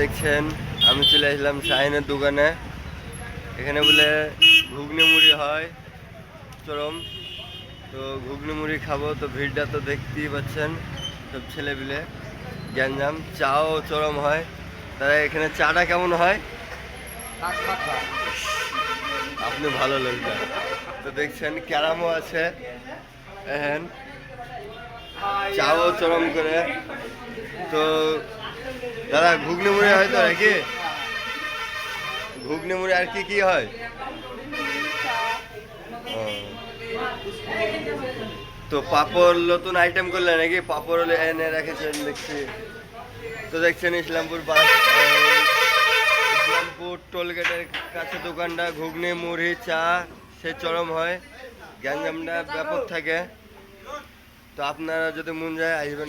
দেখছেন আমি চলে আসলাম শাহিনের দোকানে। এখানে বলে ঘুগনি মুড়ি হয়, চরম। তো ঘুগনি মুড়ি খাব, তো ভিড়টা তো দেখতেই পাচ্ছেন, সব ছেলে পিলে গ্যাঞ্জাম, চাও চরম হয়। তারা এখানে চাটা কেমন হয়? আপনি ভালো লোকটা তো দেখছেন, ক্যারামও আছে। এহেন চাও চরম করে। তো দাদা ঘুগনি মুড়ি হয় তো নাকি? ঘুগনি মুড়ি আর কি কি হয়? তো পাপড় নতুন আইটেম করলে নাকি পাপড় এনে রেখেছেন দেখছি। তো দেখছেন ইসলামপুর বাস ইসলামপুর টোলগেটের কাছে দোকানটা ঘুগনি মুড়ি চা, সে চরম হয়। গ্যাঞ্জামটা ব্যাপক থাকে। তো আপনারা যদি মন যায় আসবেন।